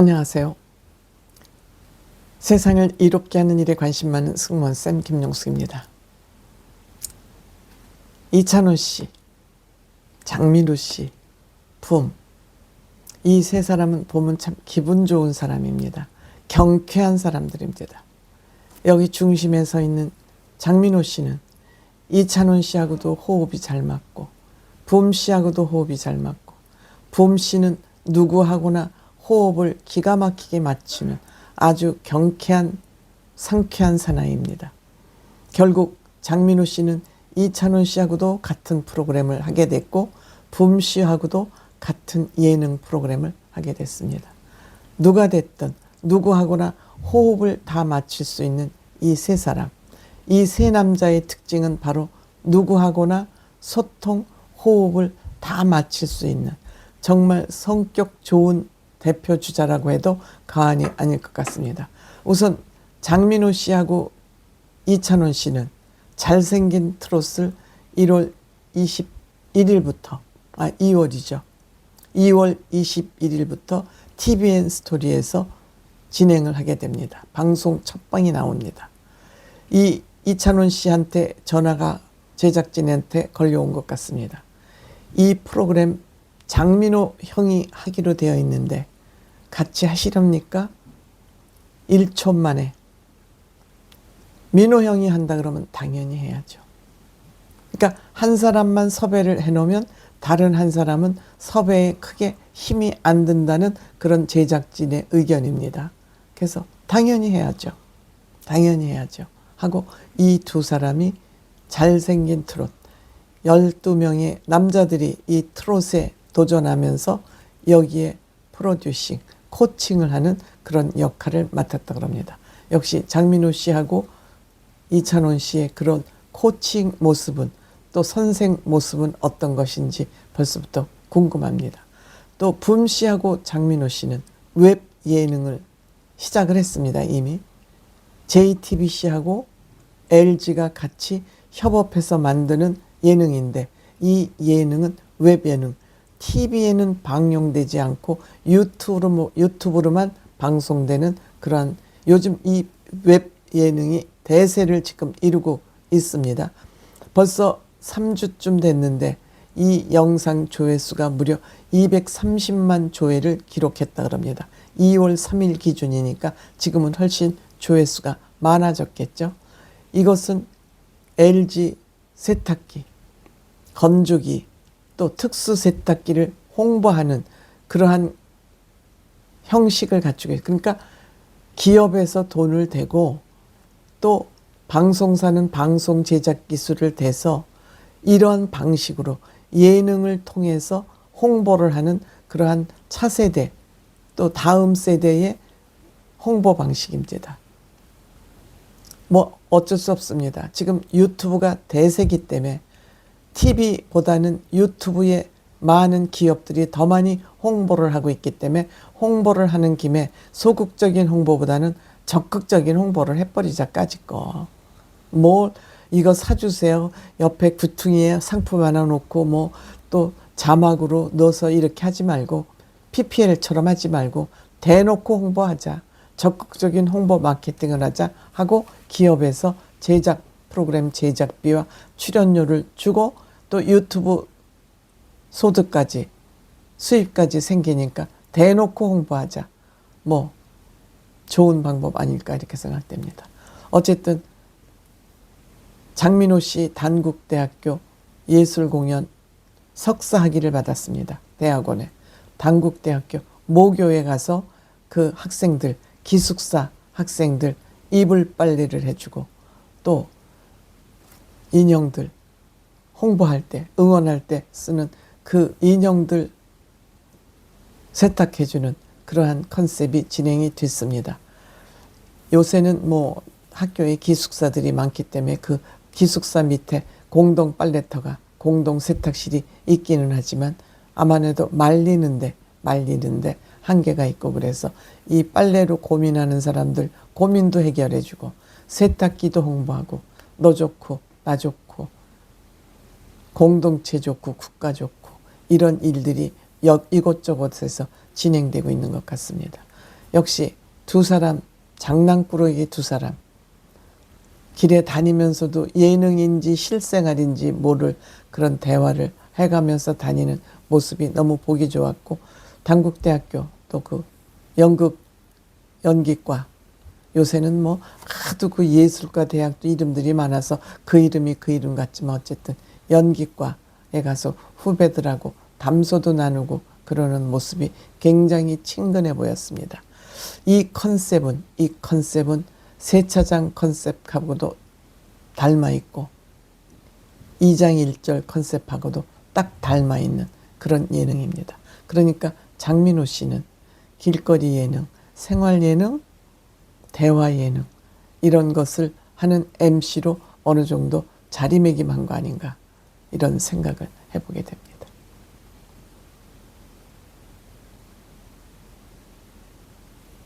안녕하세요. 세상을 이롭게 하는 일에 관심 많은 승무원쌤 김용숙입니다. 이찬호 씨, 장민우 씨, 붐. 이 세 사람은 보면 참 기분 좋은 사람입니다. 경쾌한 사람들입니다. 여기 중심에 서 있는 장민호 씨는 이찬원 씨하고도 호흡이 잘 맞고 붐 씨하고도 호흡이 잘 맞고 붐 씨는 누구하고나 호흡을 기가 막히게 맞추는 아주 경쾌한 상쾌한 사나이입니다. 결국 장민호 씨는 이찬원 씨하고도 같은 프로그램을 하게 됐고 붐 씨하고도 같은 예능 프로그램을 하게 됐습니다. 누가 됐든 누구하고나 호흡을 다 맞출 수 있는 이 세 사람. 이 세 남자의 특징은 바로 누구하고나 소통, 호흡을 다 맞출 수 있는 정말 성격 좋은 대표 주자라고 해도 과언이 아닐 것 같습니다. 우선 장민호 씨하고 이찬원 씨는 잘생긴 트롯을 1월 21일부터 아 2월이죠. 2월 21일부터 TVN 스토리에서 진행을 하게 됩니다. 방송 첫 방이 나옵니다. 이 이찬원 씨한테 전화가 제작진한테 걸려온 것 같습니다. 이 프로그램 장민호 형이 하기로 되어 있는데 같이 하시렵니까? 1초 만에 민호 형이 한다 그러면 당연히 해야죠. 그러니까 한 사람만 섭외를 해놓으면 다른 한 사람은 섭외에 크게 힘이 안 든다는 그런 제작진의 의견입니다. 그래서 당연히 해야죠. 당연히 해야죠. 하고 이 두 사람이 잘생긴 트롯 12명의 남자들이 이 트롯에 도전하면서 여기에 프로듀싱, 코칭을 하는 그런 역할을 맡았다 그럽니다. 역시 장민호 씨하고 이찬원 씨의 그런 코칭 모습은 또 선생 모습은 어떤 것인지 벌써부터 궁금합니다. 또 붐 씨하고 장민호 씨는 웹 예능을 시작을 했습니다. 이미 JTBC하고 LG가 같이 협업해서 만드는 예능인데 이 예능은 웹 예능, TV에는 방영되지 않고 유튜브로, 유튜브로만 방송되는 그러한 요즘 이 웹 예능이 대세를 지금 이루고 있습니다. 벌써 3주쯤 됐는데 이 영상 조회수가 무려 230만 조회를 기록했다 그럽니다. 2월 3일 기준이니까 지금은 훨씬 조회수가 많아졌겠죠. 이것은 LG 세탁기, 건조기, 또 특수 세탁기를 홍보하는 그러한 형식을 있어요. 그러니까 기업에서 돈을 대고 또 방송사는 방송 제작 기술을 대서 이러한 방식으로 예능을 통해서 홍보를 하는 그러한 차세대 또 다음 세대의 홍보 방식입니다. 뭐 어쩔 수 없습니다. 지금 유튜브가 대세기 때문에 TV보다는 유튜브에 많은 기업들이 더 많이 홍보를 하고 있기 때문에 홍보를 하는 김에 소극적인 홍보보다는 적극적인 홍보를 해버리자까지 거. 뭐 이거 사주세요. 옆에 구퉁이에 상품 하나 놓고 뭐 또 자막으로 넣어서 이렇게 하지 말고 PPL처럼 하지 말고 대놓고 홍보하자. 적극적인 홍보 마케팅을 하자 하고 기업에서 제작 프로그램 제작비와 출연료를 주고 또 유튜브 소득까지 수입까지 생기니까 대놓고 홍보하자. 뭐 좋은 방법 아닐까 이렇게 생각됩니다. 어쨌든 장민호 씨 단국대학교 예술공연 석사 학위를 받았습니다. 대학원에. 단국대학교 모교에 가서 그 학생들, 기숙사 학생들 이불 빨래를 해주고 또 인형들 홍보할 때, 응원할 때 쓰는 그 인형들 세탁해주는 그러한 컨셉이 진행이 됐습니다. 요새는 뭐 학교에 기숙사들이 많기 때문에 그 기숙사 밑에 공동 빨래터가 공동 세탁실이 있기는 하지만 아마도 말리는데 말리는데 한계가 있고 그래서 이 빨래로 고민하는 사람들 고민도 해결해주고 세탁기도 홍보하고 너 좋고 나 좋고 공동체 좋고 국가 좋고 이런 일들이 이곳저곳에서 진행되고 있는 것 같습니다. 역시 두 사람 장난꾸러기 두 사람 길에 다니면서도 예능인지 실생활인지 모를 그런 대화를 해가면서 다니는 모습이 너무 보기 좋았고 단국대학교 또 그 연극 연기과 요새는 뭐 하도 그 예술가 대학도 이름들이 많아서 그 이름이 그 이름 같지만 어쨌든 연기과에 가서 후배들하고 담소도 나누고 그러는 모습이 굉장히 친근해 보였습니다. 이 컨셉은 이 컨셉은 세차장 컨셉하고도 닮아 있고 이장일절 컨셉하고도 딱 닮아 있는 그런 예능입니다. 그러니까 장민호 씨는 길거리 예능, 생활 예능, 대화 예능 이런 것을 하는 MC로 어느 정도 자리매김한 거 아닌가 이런 생각을 해보게 됩니다.